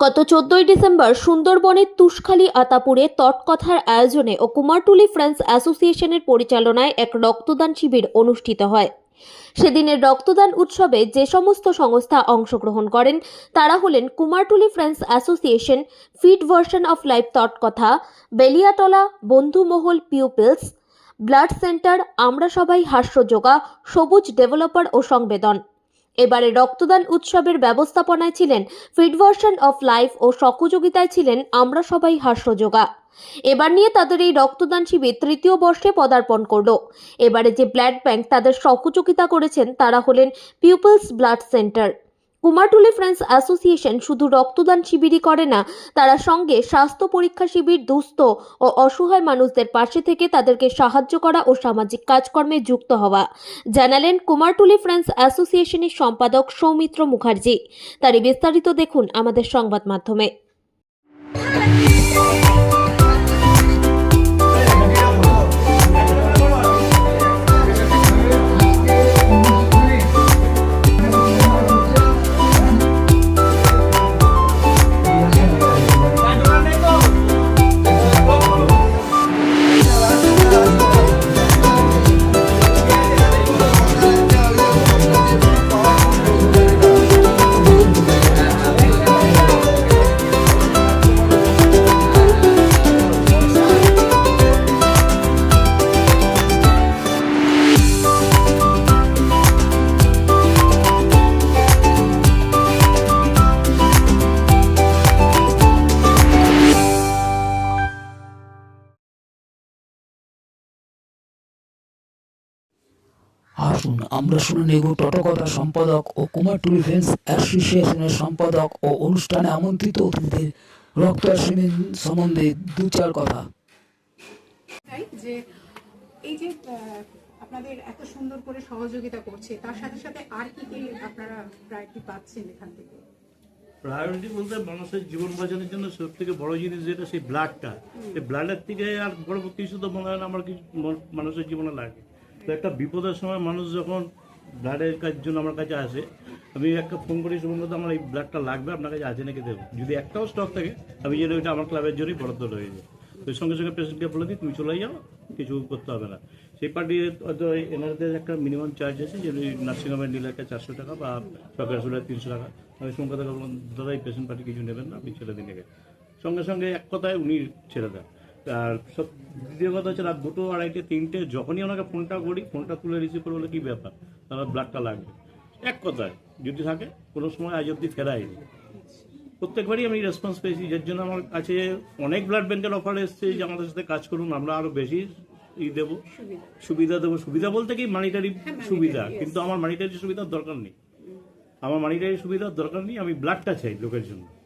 গত চোদ্দই ডিসেম্বর সুন্দরবনের তুষখালী আতাপুরে তটকথার আয়োজনে ও কুমারটুলি ফ্রেন্ডস অ্যাসোসিয়েশনের পরিচালনায় এক রক্তদান শিবির অনুষ্ঠিত হয়। সেদিনের রক্তদান উৎসবে যে সমস্ত সংস্থা অংশগ্রহণ করেন, তারা হলেন Kumartuli friends association fit version of life তটকথা Beliatala Bandhumahal pupils, blood centre, আমরা সবাই হাস্যযোগা, সবুজ ডেভেলপার ও সংবেদন। এবারে রক্তদান উৎসবের ব্যবস্থাপনায় ছিলেন ফিডভার্সন অফ লাইফ ও সহযোগিতায় ছিলেন আমরা সবাই হাস্যযোগা। এবার নিয়ে তাদের এই রক্তদান শিবির তৃতীয় বর্ষে পদার্পণ করল। এবারে যে ব্লাড ব্যাংক তাদের সহযোগিতা করেছেন তারা হলেন peoples blood centre. Kumartuli friends association শুধু রক্তদান শিবিরই করে না, তারা সঙ্গে স্বাস্থ্য পরীক্ষা শিবির, দুস্থ ও অসহায় মানুষদের পাশে থেকে তাদেরকে সাহায্য করা ও সামাজিক কাজকর্মে যুক্ত হওয়া। জানালেন কুমারটুলি ফ্রেন্ডস অ্যাসোসিয়েশনের সম্পাদক সৌমিত্র মুখার্জি। তারই বিস্তারিত দেখুন আমাদের সংবাদ মাধ্যমে। আসুন আমরা শুনে নেব টটকথার সম্পাদক ও কুমারটুলি ফ্রেন্ডস অ্যাসোসিয়েশনের সম্পাদক ও অনুষ্ঠানে আমন্ত্রিত অতিথিদের রক্তাশ্রমের সম্বন্ধে দু চার কথা যে এই যে আপনাদের এত সুন্দর করে সহযোগিতা করছে তার সাথে সাথে আর কি কি আপনারা প্রায়োরিটি পাচ্ছেন এখান থেকে? প্রায়োরিটি বলতে মানুষের জীবন বাঁচানোর জন্য সব থেকে বড় জিনিস যেটা সেই ব্লাডটা সেই ব্লাডের থেকে আর বড় কিছু তো মনে হয় না আমার কিছু মানুষের জীবনে লাগে। তো একটা বিপদের সময় মানুষ যখন ব্লাডের কাজ জন্য আমার কাছে আসে, আমি একটা ফোন করি সম্ভবত আমার এই ব্লাডটা লাগবে, আপনার কাছে আছে নাকি দেবো যদি একটাও স্টক থাকে, আমি যেন ওইটা আমার ক্লাবের জন্যই বরাদ্দ রয়ে যায়। তো সঙ্গে সঙ্গে পেশেন্টকে বলে দিই, তুমি চলে যাও, কিছু করতে হবে না। সেই পার্টি হয়তো এনারদের একটা মিনিমাম চার্জ আছে, যে নার্সিংহোমের নিলে একটা চারশো টাকা বা সরকারি হাসপাতালে তিনশো টাকা। আমি সঙ্গে কথা বললাম, দাদা, এই পেশেন্ট পার্টি কিছু নেবেন না, আপনি ছেড়ে দিন সঙ্গে সঙ্গে এক কথায় উনি ছেড়ে দেন। আর সব দ্বিতীয় কথা হচ্ছে রাত দুটো আড়াইটে তিনটে যখনই ওনাকে ফোনটা করি ফোনটা তুলে রিসিভ করে বলে কী ব্যাপার? তাহলে ব্লাডটা লাগবে। এক কথায় যদি থাকে কোনো সময় আজ অব্দি ফেরায়নি। প্রত্যেকবারই আমি রেসপন্স পেয়েছি যার জন্য আমার কাছে অনেক ব্লাড ব্যাংকের অফার এসছে যে আমাদের সাথে কাজ করুন আমরা আরও বেশি ই দেবো। সুবিধা। দেবো। সুবিধা বলতে কি মানিটারি সুবিধা। কিন্তু আমার মানিটারি সুবিধার দরকার নেই। আমার মানিটারি সুবিধার দরকার নেই আমি ব্লাডটা চাই লোকের জন্য।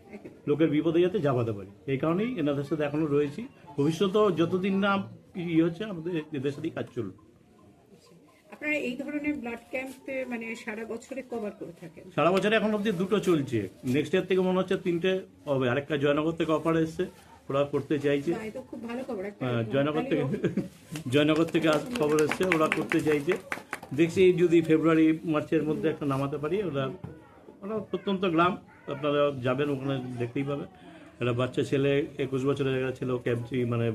লোকের বিপদে যাতে যাবাতে পারি এই কারণেই এনাদের সাথে এখনও রয়েছি। ভবিষ্যতেও যতদিন না ই হচ্ছে আমাদের এদের সাথেই কাজ চলবে। আপনারা এই ধরনের ব্লাড ক্যাম্পে মানে সারা বছরে কভার করে থাকেন? সারা বছরে এখন অব্দি দুটো চলছে। নেক্সট ইয়ার থেকে মনে হচ্ছে তিনটে হবে। আরেকটা জয়নগর থেকে অফার এসছে। ওরা করতে চাইছে। হ্যাঁ, জয়নগর থেকে জয়নগর থেকে আজ খবর এসছে ওরা করতে চাইছে। দেখছি যদি ফেব্রুয়ারি মার্চের মধ্যে একটা নামাতে পারি ওরা ওরা প্রত্যন্ত গ্রাম। আপনারা যাবেন ওখানে দেখতেই পাবেন। একটা বাচ্চা ছেলে একুশ বছরের একটা ছেলে ক্যাম্প মানে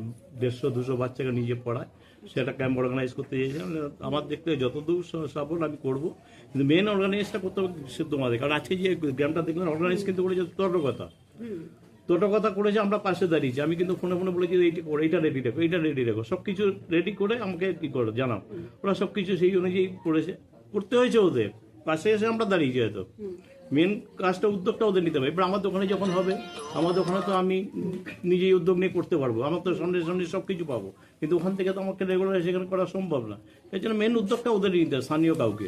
দেড়শো, দুশো বাচ্চাকে নিজে পড়ায়। সেটা ক্যাম্প অর্গানাইজ করতে মানে আমার দেখতে যতদূর সাপোর্ট আমি করব। কিন্তু মেন অর্গানাইজটা করতে হবে সিদ্ধ মাঝে কারণ আজকে যে গ্রামটা দেখলেন অর্গানাইজ কিন্তু করেছে তোর কথা তোটো কথা করেছে, আমরা পাশে দাঁড়িয়েছি। আমি কিন্তু ফোনে ফোনে বলেছি, এইটা করো, এইটা রেডি রাখো, এইটা রেডি রাখো। সব কিছু রেডি করে আমাকে কি করো, জানাও। ওরা সব কিছু সেই অনুযায়ী করেছে। করতে হয়েছে ওদের। পাশে এসে আমরা দাঁড়িয়েছি হয়তো। মেন কাজটা উদ্যোগটা ওদের নিতে হবে। এবার আমার দোকানে যখন হবে, আমার দোকানে তো আমি নিজেই উদ্যোগ নিয়ে করতে পারব। আমার তো সামনে সামনে সব কিছু পাবো। কিন্তু ওখান থেকে তো আমাকে রেগুলার সেখানে করা সম্ভব না। এর জন্য মেন উদ্যোগটা ওদের নিতে হবে, স্থানীয় কাউকে।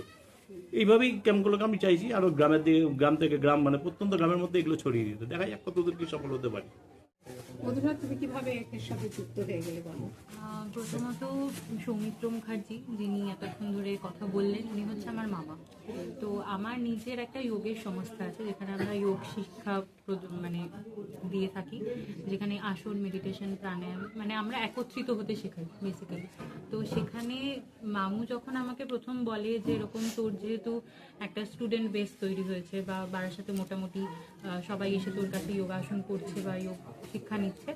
এইভাবেই ক্যাম্পগুলোকে আমি চাইছি আরও গ্রামের দিকে, গ্রাম থেকে গ্রাম মানে প্রত্যন্ত গ্রামের মধ্যে এগুলো ছড়িয়ে দিতে। দেখা যাক কতদূর কি সফল হতে পারি। মধুরা তুমি কীভাবে এর সাথে যুক্ত হয়ে গেলে বলো? প্রথমত সৌমিত্র মুখার্জি, যিনি এতক্ষণ ধরে কথা বললেন, উনি হচ্ছে আমার মামা। তো আমার নিজের একটা যোগের সংস্থা আছে, যেখানে আমরা যোগ শিক্ষা মানে দিয়ে থাকি, যেখানে আসন মেডিটেশন প্রাণায়াম মানে আমরা একত্রিত হতে শেখাই বেসিক্যালি তো সেখানে মামু যখন আমাকে প্রথম বলে যে এরকম তোর যেহেতু একটা স্টুডেন্ট বেস তৈরি হয়েছে বা বাড়ার সাথে মোটামুটি সবাই এসে তোর কাছে যোগাসন করছে বা যোগ শিক্ষা নিচ্ছে,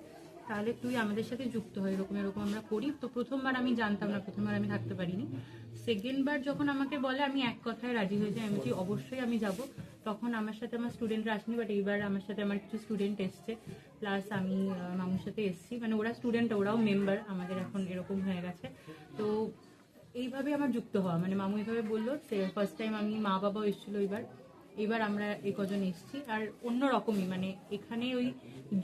তাহলে তুই আমাদের সাথে যুক্ত হয়, এরকম এরকম আমরা করি। তো প্রথমবার আমি জানতাম না, প্রথমবার আমি থাকতে পারিনি। সেকেন্ডবার যখন আমাকে বলে আমি এক কথায় রাজি হয়ে যাই, আমি বলছি, অবশ্যই আমি যাব। তখন আমার সাথে আমার স্টুডেন্টরা আসেনি বাট এইবার আমার সাথে আমার কিছু স্টুডেন্ট এসছে। প্লাস আমি মামুর সাথে এসছি। মানে ওরা স্টুডেন্ট ওরাও মেম্বার আমাদের এখন এরকম হয়ে গেছে। তো এইভাবে আমার যুক্ত হওয়া মানে মামু এইভাবে বলল ফার্স্ট টাইম আমি মা বাবাও এসেছিল এবার এবার আমরা এই কজন এসেছি, আর অন্য রকমই মানে এখানে ওই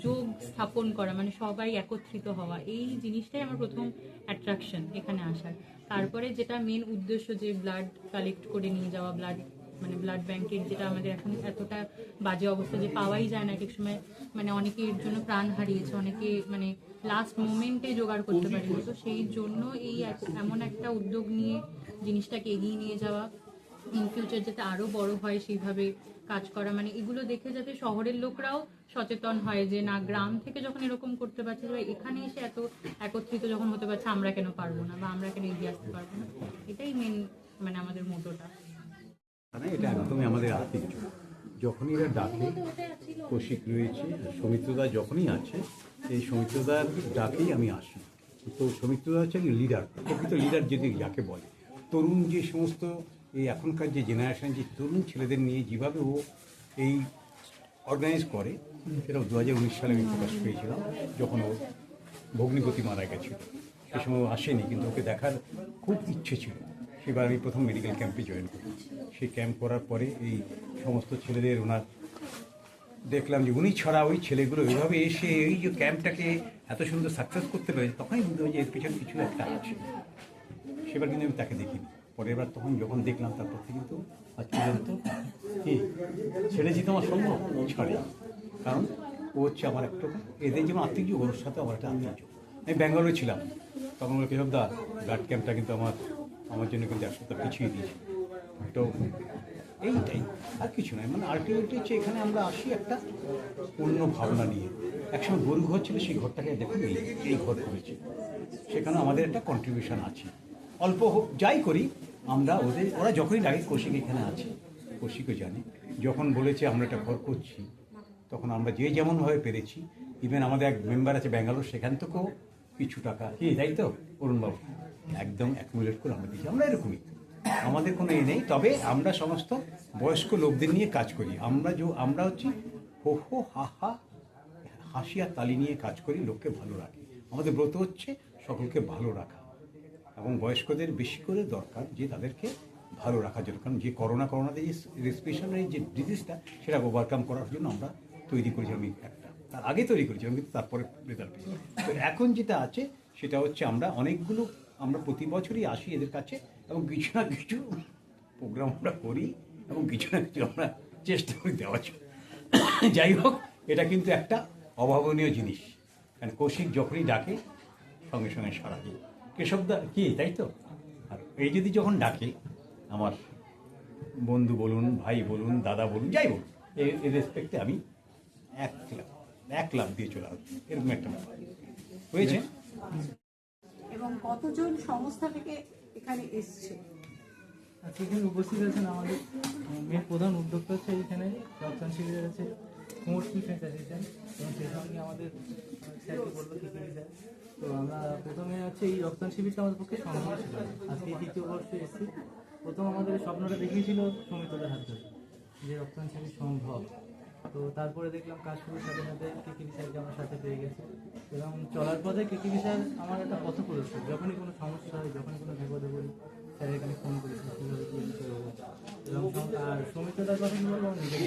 যোগ স্থাপন করা মানে সবাই একত্রিত হওয়া, এই জিনিসটাই আমার প্রথম অ্যাট্রাকশন এখানে আসার। তারপরে যেটা মেন উদ্দেশ্য যে ব্লাড কালেক্ট করে নিয়ে যাওয়া ব্লাড মানে ব্লাড ব্যাংকের যেটা আমাদের এখন এতটা বাজে অবস্থা যে পাওয়াই যায় না এক সময় মানে অনেকে এর জন্য প্রাণ হারিয়েছে, অনেকে মানে লাস্ট মোমেন্টে জোগাড় করতে পারেনি। তো সেই জন্য এই এমন একটা উদ্যোগ নিয়ে জিনিসটাকে এগিয়ে নিয়ে যাওয়া ইন ফিউচার যাতে আরও বড় হয় সেইভাবে কাজ করা। মানে এগুলো দেখে যাতে শহরের লোকরাও সচেতন হয় যে, না, গ্রাম থেকে যখন এরকম করতে পারছে বা এখানে এসে এত একত্রিত যখন হতে পারছে, আমরা কেন পারব না? বা আমরা কেন এগিয়ে আসতে পারব না? এটাই মেন মানে আমাদের মোটোটা মানে এটা একদমই আমাদের আর্থিক যখনই এরা ডাকে, কৌশিক রয়েছে, সৌমিত্রদা যখনই আছে, এই সৌমিত্রদার ডাকেই আমি আসি। তো সৌমিত্রদা হচ্ছে লিডার প্রকৃত লিডার যদি যাকে বলে। তরুণ যে সমস্ত এই এখনকার যে জেনারেশন যে তরুণ ছেলেদের নিয়ে যেভাবে ও এই অর্গানাইজ করে সেটা দু হাজার উনিশ সালে আমি প্রকাশ পেয়েছিলাম, যখন ও ভগ্নিপতি মারা গেছিল। সে সময় আসেনি, কিন্তু ওকে দেখার খুব ইচ্ছে ছিল। সেবার আমি প্রথম মেডিকেল ক্যাম্পে জয়েন করি। সেই ক্যাম্প করার পরে এই সমস্ত ছেলেদের ওনার দেখলাম যে উনি ছাড়া ওই ছেলেগুলো এভাবে এসে এই যে ক্যাম্পটাকে এত সুন্দর সাকসেস করতে পেরেছে, তখনই বুঝতে হবে যে এর পিছনে কিছু একটা আছে। সেবার কিন্তু আমি তাকে দেখিনি। পরের বার তখন যখন দেখলাম তারপর থেকে কিন্তু আজ পর্যন্ত কি? ছেড়েছি তোমার সম্ভব? ছাড়ে। কারণ ও হচ্ছে আমার একটা এদের যেমন আত্মীয় যোগ, ওর সাথে আমার একটা আত্মীয় যোগ। আমি ব্যাঙ্গালোরে ছিলাম। তখন ওই কেশব দা ব্লাড ক্যাম্পটা কিন্তু আমার আমার জন্য কিন্তু এক সপ্তাহ পিছিয়ে দিয়েছে। তো এইটাই। আর কিছু নয় মানে আলটিমেটলি হচ্ছে এখানে আমরা আসি একটা অন্য ভাবনা নিয়ে। একসময় গরু ঘর ছিল সেই ঘরটাকে দেখুন এই ঘর করেছে। সেখানে আমাদের একটা কন্ট্রিবিউশন আছে। অল্প হোক যাই করি, আমরা ওদের, ওরা যখনই ডাকে কৌশিক এখানে আছে কৌশিকও জানে। যখন বলেছে আমরা একটা ঘর করছি, তখন আমরা যে যেমনভাবে পেরেছি। ইভেন আমাদের এক মেম্বার আছে ব্যাঙ্গালোর, সেখান থেকেও কিছু টাকা, কি তাই তো? অরুণবাবু একদম অ্যাকুমুলেট করে আমরা দিয়েছি। আমরা এরকমই। আমাদের কোনো এ নেই। তবে আমরা সমস্ত বয়স্ক লোকদের নিয়ে কাজ করি। আমরা যে, আমরা হচ্ছে হো হো, হা হা, হাসি আর তালি নিয়ে কাজ করি। লোককে ভালো রাখি। আমাদের ব্রত হচ্ছে সকলকে ভালো রাখা। এবং বয়স্কদের বেশি করে দরকার যে তাদেরকে ভালো রাখার জন্য। কারণ যে করোনা, করোনাতে যে রেসপিরেশনের যে ডিজিজটা সেটা ওভারকাম করার জন্য আমরা তৈরি করেছিলাম এই একটা। তার আগে তৈরি করেছিলাম কিন্তু তারপরে রেজাল্ট পেয়েছি। তো এখন যেটা আছে, সেটা হচ্ছে আমরা অনেকগুলো, আমরা প্রতি বছরই আসি এদের কাছে এবং কিছু না কিছু প্রোগ্রাম আমরা করি এবং কিছু না কিছু আমরা চেষ্টা করি দেওয়ার জন্য। যাই হোক, এটা কিন্তু একটা অভাবনীয় জিনিস। কারণ কৌশিক যখনই ডাকে, সঙ্গে সঙ্গে সারা দিই কেশবদা কি তাই তো? আর এই যদি যখন ডাকে আমার বন্ধু বলুন ভাই বলুন দাদা বলুন যাই বলুন এই- রেসপেক্টে আমি এক লাখ এক লাখ দিয়ে চলে আসব। এরকম একটা ব্যাপার। হয়েছে? এবং কতজন সংস্থা থেকে এখানে এসছে? আজকে এখানে উপস্থিত আছেন আমাদের মেন প্রধান উদ্যোক্তা হচ্ছে এখানে শিবিরের আছে। ডিফেন্স অ্যাসিস্ট্যান্ট এবং সেই সঙ্গে আমাদের স্যারকে বলল কি স্যার তো আমরা প্রথমে হচ্ছে এই রক্তদান শিবিরটা আমাদের পক্ষে সম্ভব ছিল আজকে তৃতীয় বর্ষে এসেছি। প্রথম আমাদের স্বপ্নটা দেখিয়েছিল সমিতদের হাত ধরে, যে রক্তদান শিবির সম্ভব। তো তারপরে দেখলাম কাজ শুরুর সাথে সাথে কেকিবি স্যারকে আমার সাথে পেয়ে গেছে। এবং চলার পথে কেকিবি স্যার আমার একটা পথ প্রদর্শক যখনই কোনো সমস্যা হয়, যখনই কোনো বিপদে পড়ি স্যারের এখানে ফোন করি কীভাবে কী করব এবং সম- আর সমিতদার কথা কি বলব নিজেকে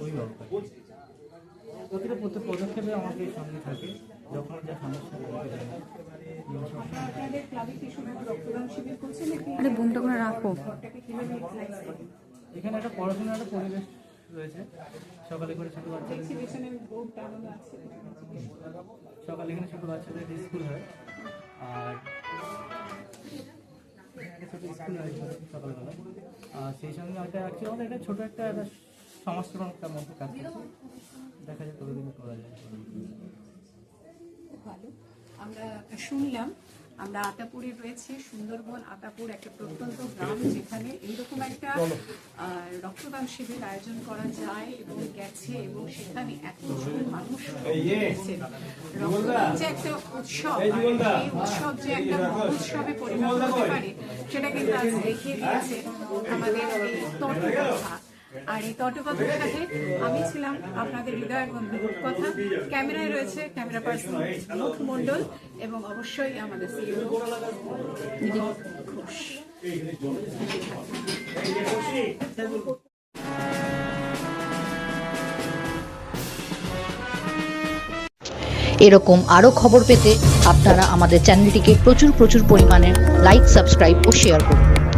ওই ব্যাপার প্রতিটা প্রত্যেক পদক্ষেপে আমাকে সঙ্গে থাকে যখন যা সমস্যা এবং করছে আরে বোনটা করে রাখো। এখানে একটা পড়াশোনার একটা পরিবেশ রয়েছে। সকালে করে ছোটো বাচ্চাদের সকালে এখানে ছোটো বাচ্চাদের স্কুল হয়। আর আর সেই সঙ্গে একটা অ্যাকচুয়ালি আমাদের একটা ছোটো একটা একটা সমাজসেবা মধ্যে কাজ করছে। দেখা যায় কতদিন করা যায়। আমরা শুনলাম আমরা আতাপুরে রয়েছে সুন্দরবন আতাপুর একটা প্রত্যন্ত গ্রাম যেখানে এইরকম একটা রক্তদান শিবির আয়োজন করা যায় এবং গেছে এবং সেখানে এতজন মানুষ রক্তদান যে একটা উৎসব এই উৎসব যে একটা উৎসবে পরিণত হতে পারে সেটা কিন্তু আজ দেখিয়ে দিয়েছে আমাদের এই তর্ককথা আর এই তর্ককথার সাথে আমি ছিলাম আপনাদের বন্ধু কথা। ক্যামেরায় রয়েছে ক্যামেরা পার্সন মুখ মণ্ডল এবং অবশ্যই আমাদের এরকম আরও খবর পেতে আপনারা আমাদের চ্যানেলটিকে প্রচুর প্রচুর পরিমাণে লাইক, সাবস্ক্রাইব ও শেয়ার করুন।